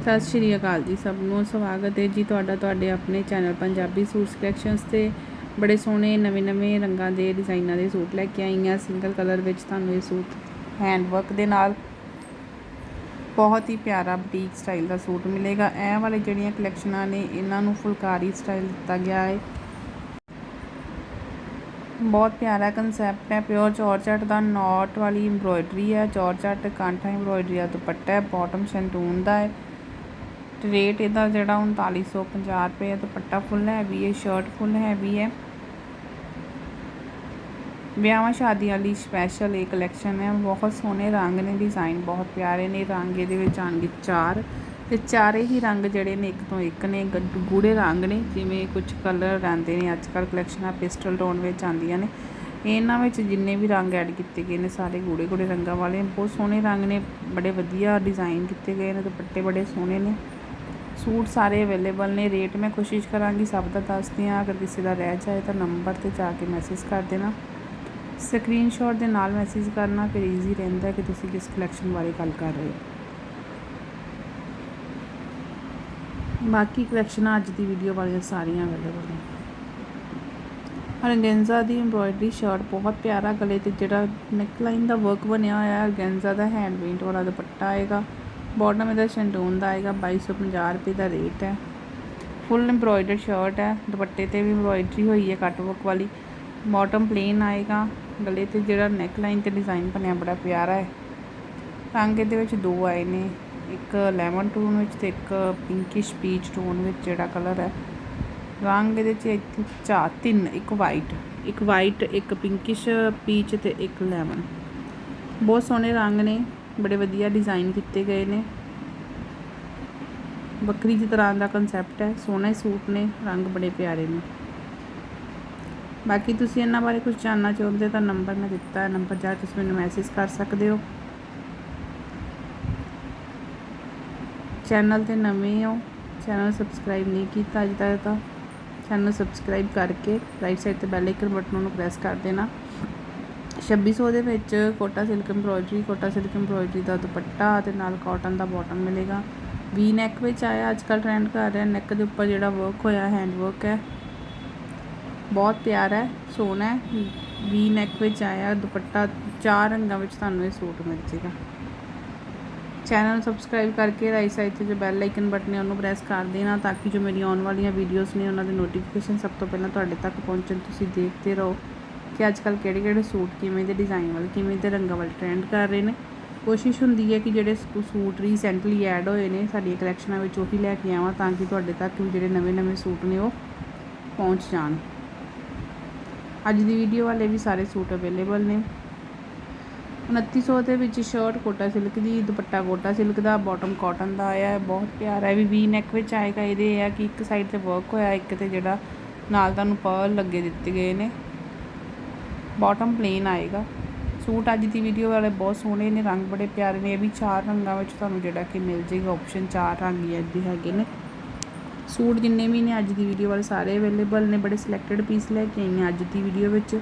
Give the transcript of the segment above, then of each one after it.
ਸਤਿ ਸ਼੍ਰੀ ਅਕਾਲ ਜੀ ਸਭ ਨੂੰ ਸਵਾਗਤ ਹੈ ਜੀ ਤੁਹਾਡਾ ਤੁਹਾਡੇ ਆਪਣੇ ਚੈਨਲ ਪੰਜਾਬੀ ਸੂਟਸ ਕਲੈਕਸ਼ਨਸ ਤੇ। ਬੜੇ ਸੋਹਣੇ ਨਵੇਂ-ਨਵੇਂ ਰੰਗਾਂ ਦੇ ਡਿਜ਼ਾਈਨਾਂ ਦੇ ਸੂਟ ਲੈ ਕੇ ਆਈ ਹਾਂ। ਸਿੰਗਲ ਕਲਰ ਵਿੱਚ ਤੁਹਾਨੂੰ ਇਹ ਸੂਟ ਹੈਂਡ ਵਰਕ ਦੇ ਨਾਲ ਬਹੁਤ ਹੀ ਪਿਆਰਾ ਬੁਟੀਕ ਸਟਾਈਲ ਦਾ ਸੂਟ ਮਿਲੇਗਾ। ਇਹ ਵਾਲੇ ਜਿਹੜੀਆਂ ਕਲੈਕਸ਼ਨਾਂ ਨੇ, ਇਹਨਾਂ ਨੂੰ ਫੁਲਕਾਰੀ ਸਟਾਈਲ ਦਿੱਤਾ ਗਿਆ ਹੈ। ਬਹੁਤ ਪਿਆਰਾ ਕਨਸੈਪਟ ਹੈ। ਪਿਓਰ ਜੋਰਜਟ ਦਾ ਨੋਟ ਵਾਲੀ ਐਮਬ੍ਰੋਇਡਰੀ ਹੈ। ਜੋਰਜਟ ਕਾਂਠਾ ਐਮਬ੍ਰੋਇਡਰੀ ਦਾ ਦੁਪੱਟਾ ਹੈ। ਬਾਟਮ ਸ਼ੈਂਟੂਨ ਦਾ ਹੈ। ਰੇਟ ਇਹਦਾ ਜਿਹੜਾ 3950 ਰੁਪਏ ਦੁਪੱਟਾ ਫੁੱਲ ਹੈਵੀ ਹੈ ਸ਼ਰਟ ਫੁੱਲ ਹੈਵੀ ਹੈ। ਵਿਆਹਾਂ ਸ਼ਾਦੀਆਂ ਵਾਲੀ ਸਪੈਸ਼ਲ ਇਹ ਕਲੈਕਸ਼ਨ ਹੈ। ਬਹੁਤ ਸੋਹਣੇ ਰੰਗ ਨੇ ਡਿਜ਼ਾਈਨ ਬਹੁਤ ਪਿਆਰੇ ਨੇ। ਰੰਗ ਇਹਦੇ ਵਿੱਚ ਆਣਗੇ ਚਾਰ ਤੇ ਚਾਰੇ ਹੀ ਰੰਗ ਜਿਹੜੇ ਨੇ ਇੱਕ ਤੋਂ ਇੱਕ ਨੇ, ਗ- ਗੂੜੇ ਰੰਗ ਨੇ। ਜਿਵੇਂ ਕੁਝ ਕਲਰ ਰਹਿੰਦੇ ਨੇ ਅੱਜ ਕੱਲ੍ਹ ਕਲੈਕਸ਼ਨਾਂ ਪਿਸਟਲ ਟੋਨ ਵਿੱਚ ਆਉਂਦੀਆਂ ਨੇ। ਇਹਨਾਂ ਵਿੱਚ ਜਿੰਨੇ ਵੀ ਰੰਗ ਐਡ ਕੀਤੇ ਗਏ ਨੇ, ਸਾਰੇ ਗੂੜੇ ਗੂੜੇ ਰੰਗਾਂ ਵਾਲੇ ਬਹੁਤ ਸੋਹਣੇ ਰੰਗ ਨੇ, ਬੜੇ ਵਧੀਆ ਡਿਜ਼ਾਈਨ ਕੀਤੇ ਗਏ ਨੇ, ਦੁਪੱਟੇ ਬੜੇ ਸੋਹਣੇ ਨੇ। ਸੂਟ ਸਾਰੇ ਅਵੇਲੇਬਲ ਨੇ, ਰੇਟ ਮੈਂ ਕੋਸ਼ਿਸ਼ ਕਰਾਂਗੀ ਸਭ ਦਾ ਦੱਸਦੀ ਹਾਂ ਅਗਰ ਕਿਸੇ ਦਾ ਰਹਿ ਜਾਏ ਤਾਂ ਨੰਬਰ ਤੇ ਜਾ ਕੇ ਮੈਸੇਜ ਕਰ ਦੇਣਾ। ਸਕਰੀਨਸ਼ਾਟ ਦੇ ਨਾਲ ਮੈਸੇਜ ਕਰਨਾ, ਫਿਰ ਈਜ਼ੀ ਰਹਿੰਦਾ ਕਿ ਤੁਸੀਂ ਕਿਸ ਕਲੈਕਸ਼ਨ ਬਾਰੇ ਗੱਲ ਕਰ ਰਹੇ ਹੋ। ਬਾਕੀ ਕਲੈਕਸ਼ਨਾਂ ਅੱਜ ਦੀ ਵੀਡੀਓ ਵਾਲੀਆਂ ਸਾਰੀਆਂ ਅਵੇਲੇਬਲ ਨੇ। ਔਰਗੈਂਜ਼ਾ ਦੀ ਐਮਬ੍ਰੋਇਡਰੀ ਸ਼ਰਟ ਬਹੁਤ ਪਿਆਰਾ ਗਲੇ ਤੇ ਜਿਹੜਾ ਨੈਕਲਾਈਨ ਦਾ ਵਰਕ ਬਣਿਆ ਹੋਇਆ ਹੈ ਔਰਗੈਂਜ਼ਾ ਦਾ ਹੈਂਡ ਪੇਂਟ ਵਾਲਾ ਦੁਪੱਟਾ ਆਏਗਾ। ਬਾਟਮ ਇਹਦਾ ਸ਼ੈਂਟੂਨ ਦਾ ਆਏਗਾ 2250 ਰੁਪਏ ਦਾ ਰੇਟ ਹੈ। ਫੁੱਲ ਐਮਬ੍ਰੋਇਡਰ ਸ਼ਰਟ ਹੈ, ਦੁਪੱਟੇ ਤੇ ਵੀ ਐਮਬ੍ਰੋਇਡਰੀ ਹੋਈ ਹੈ, ਕੱਟ ਵਰਕ ਵਾਲੀ। ਬਾਟਮ ਪਲੇਨ ਆਏਗਾ, ਗਲੇ ਤੇ ਜਿਹੜਾ ਨੈਕ ਲਾਈਨ ਤੇ ਡਿਜ਼ਾਈਨ ਬਣਿਆ ਬੜਾ ਪਿਆਰਾ ਹੈ। ਰੰਗ ਇਹਦੇ ਵਿੱਚ ਦੋ ਆਏ ਨੇ, ਇੱਕ ਲੈਮਨ ਟੋਨ ਵਿੱਚ ਤੇ ਇੱਕ ਪਿੰਕਿਸ਼ ਪੀਚ ਟੋਨ ਵਿੱਚ ਜਿਹੜਾ ਕਲਰ ਹੈ। ਰੰਗ ਇਹਦੇ ਚ ਇੱਥੇ ਚਾ ਤਿੰਨ, ਇੱਕ ਵਾਈਟ ਇੱਕ ਵਾਈਟ ਇੱਕ ਪਿੰਕਿਸ਼ ਪੀਚ ਤੇ ਇੱਕ ਲੈਮਨ ਬਹੁਤ ਸੋਹਣੇ ਰੰਗ ਨੇ। ਬੜੇ ਵਧੀਆ ਡਿਜ਼ਾਈਨ ਕੀਤੇ ਗਏ ਨੇ। ਬੱਕਰੀ ਦੀ ਤਰ੍ਹਾਂ ਦਾ ਕਨਸੈਪਟ ਹੈ, ਸੋਹਣੇ ਸੂਟ ਨੇ, ਰੰਗ ਬੜੇ ਪਿਆਰੇ ਨੇ। ਬਾਕੀ ਤੁਸੀਂ ਇਹਨਾਂ ਬਾਰੇ ਕੁਝ ਜਾਣਨਾ ਚਾਹੁੰਦੇ ਤਾਂ ਨੰਬਰ ਮੈਂ ਦਿੱਤਾ ਹੈ ਨੰਬਰ ਜਾ ਤੁਸੀਂ ਮੈਨੂੰ ਮੈਸੇਜ ਕਰ ਸਕਦੇ ਹੋ। ਚੈਨਲ ਤੇ ਨਵੇਂ ਹੋ ਚੈਨਲ ਸਬਸਕ੍ਰਾਈਬ ਨਹੀਂ ਕੀਤਾ ਅਜੇ ਤੱਕ ਤਾਂ ਚੈਨਲ ਸਬਸਕ੍ਰਾਈਬ ਕਰਕੇ ਰਾਈਟ ਸਾਈਡ ਤੇ ਬੈਲ ਆਈਕਨ ਬਟਨ ਨੂੰ ਪ੍ਰੈਸ ਕਰ ਦੇਣਾ। ਛੱਬੀ ਸੌ ਦੇ ਵਿੱਚ Kota silk embroidery, Kota silk embroidery ਦਾ ਦੁਪੱਟਾ ਅਤੇ ਨਾਲ ਕਾਟਨ ਦਾ ਬਾਟਮ ਮਿਲੇਗਾ। ਵੀ ਨੈਕ ਵਿੱਚ ਆਇਆ ਅੱਜ ਕੱਲ੍ਹ ਟ੍ਰੈਂਡ ਕਰ ਰਿਹਾ ਨੈਕ ਦੇ ਉੱਪਰ ਜਿਹੜਾ ਵਰਕ ਹੋਇਆ ਹੈਂਡ ਵਰਕ ਹੈ। ਬਹੁਤ ਪਿਆਰਾ ਹੈ, ਸੋਹਣਾ ਹੈ। ਵੀ ਨੈਕ ਵਿੱਚ ਆਇਆ ਦੁਪੱਟਾ, ਚਾਰ ਰੰਗਾਂ ਵਿੱਚ ਤੁਹਾਨੂੰ ਇਹ ਸੂਟ ਮਿਲ ਜੇਗਾ ਚੈਨਲ ਸਬਸਕ੍ਰਾਈਬ ਕਰਕੇ ਰਾਈਟ ਸਾਈਡ ਤੇ ਜੋ ਬੈਲ ਆਈਕਨ ਬਟਨ ਹੈ, ਉਹਨੂੰ ਪ੍ਰੈਸ ਕਰ ਦੇਣਾ ਤਾਂ ਕਿ ਜੋ ਮੇਰੀ ਆਉਣ ਵਾਲੀਆਂ ਵੀਡੀਓਜ਼ ਨੇ, ਉਹਨਾਂ ਦੇ ਨੋਟੀਫਿਕੇਸ਼ਨ ਸਭ ਤੋਂ ਪਹਿਲਾਂ ਤੁਹਾਡੇ ਤੱਕ ਪਹੁੰਚਣ ਤੁਸੀਂ ਦੇਖਦੇ ਰਹੋ। ਕਿ ਅੱਜ ਕੱਲ ਕਿਹੜੇ ਕਿਹੜੇ ਸੂਟ ਕਿਵੇਂ ਦੇ ਡਿਜ਼ਾਈਨ ਵੱਲ, ਕਿਵੇਂ ਦੇ ਰੰਗਾਂ ਵੱਲ ਟ੍ਰੈਂਡ ਕਰ ਰਹੇ ਨੇ। ਕੋਸ਼ਿਸ਼ ਹੁੰਦੀ ਹੈ ਕਿ ਜਿਹੜੇ ਸੂਟ ਰੀਸੈਂਟਲੀ ਐਡ ਹੋਏ ਨੇ, ਸਾਡੀਆਂ ਕਲੈਕਸ਼ਨਾਂ ਵਿੱਚ ਉਹੀ ਲੈ ਕੇ ਆਵਾਂ ਤਾਂ ਕਿ ਤੁਹਾਡੇ ਤੱਕ ਵੀ ਜਿਹੜੇ ਨਵੇਂ-ਨਵੇਂ ਸੂਟ ਨੇ ਉਹ ਪਹੁੰਚ ਜਾਣ। ਅੱਜ ਦੀ ਵੀਡੀਓ ਵਾਲੇ ਵੀ ਸਾਰੇ ਸੂਟ ਅਵੇਲੇਬਲ ਨੇ। 2900 ਦੇ ਵਿੱਚ ਸ਼ਰਟ ਕੋਟਾ ਸਿਲਕ ਦੀ, ਦੁਪੱਟਾ ਕੋਟਾ ਸਿਲਕ ਦਾ ਬਾਟਮ ਕਾਟਨ ਦਾ ਆਇਆ ਹੈ ਬਹੁਤ ਪਿਆਰਾ ਹੈ। ਵੀ ਵੀ ਨੈਕ ਵਿੱਚ ਆਏਗਾ, ਇਹਦੇ ਇਹ ਆ ਕਿ ਇੱਕ ਸਾਈਡ ਤੇ ਵਰਕ ਹੋਇਆ, ਇੱਕ ਤੇ ਜਿਹੜਾ ਨਾਲ ਤੁਹਾਨੂੰ ਪਰਲ ਲੱਗੇ ਦਿੱਤੇ ਗਏ ਨੇ। ਬਾਟਮ ਪਲੇਨ ਆਏਗਾ। ਸੂਟ ਅੱਜ ਦੀ ਵੀਡੀਓ ਵਾਲੇ ਬਹੁਤ ਸੋਹਣੇ ਨੇ, ਰੰਗ ਬੜੇ ਪਿਆਰੇ ਨੇ। ਇਹ ਵੀ ਚਾਰ ਰੰਗਾਂ ਵਿੱਚ ਤੁਹਾਨੂੰ ਜਿਹੜਾ ਕਿ ਮਿਲ ਜੇਗਾ ਆਪਸ਼ਨ ਚਾਰ ਰੰਗ ਹੀ ਇੱਦੇ ਹੈਗੇ ਨੇ। ਸੂਟ ਜਿੰਨੇ ਵੀ ਨੇ ਅੱਜ ਦੀ ਵੀਡੀਓ ਵਾਲੇ ਸਾਰੇ ਅਵੇਲੇਬਲ ਨੇ। ਬੜੇ ਸਿਲੈਕਟਡ ਪੀਸ ਲੈ ਕੇ ਆਈਆਂ ਅੱਜ ਦੀ ਵੀਡੀਓ ਵਿੱਚ।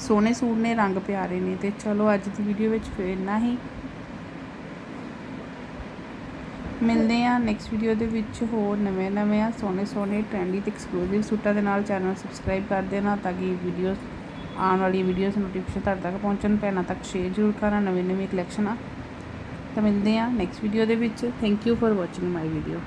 ਸੋਹਣੇ ਸੂਟ ਨੇ, ਰੰਗ ਪਿਆਰੇ ਨੇ। ਤੇ ਚਲੋ ਅੱਜ ਦੀ ਵੀਡੀਓ ਵਿੱਚ ਫਿਰ ਇੰਨਾ ਹੀ। ਮਿਲਦੇ ਆ ਨੈਕਸਟ ਵੀਡੀਓ ਦੇ ਵਿੱਚ ਹੋਰ ਨਵੇਂ ਨਵੇਂ ਆ, ਸੋਹਣੇ ਸੋਹਣੇ ਟ੍ਰੈਂਡੀ ਤੇ ਐਕਸਕਲੂਸਿਵ ਸੂਟਾਂ ਦੇ ਨਾਲ। ਚੈਨਲ ਸਬਸਕ੍ਰਾਈਬ ਕਰ ਦੇਣਾ ਤਾਂ ਕਿ ਵੀਡੀਓਜ਼ ਆਉਣ ਵਾਲੀ ਵੀਡੀਓਜ਼ ਨੋਟੀਫਿਕੇਸ਼ਨ ਤੁਹਾਡੇ ਤੱਕ ਪਹੁੰਚਣ ਭੈਣਾਂ ਤੱਕ ਸ਼ੇਅਰ ਜ਼ਰੂਰ ਕਰਨਾ ਨਵੇਂ ਨਵੇਂ ਆ। ਤਾਂ ਮਿਲਦੇ ਆ ਨੈਕਸਟ ਵੀਡੀਓ ਦੇ ਵਿੱਚ। Thank you for watching my video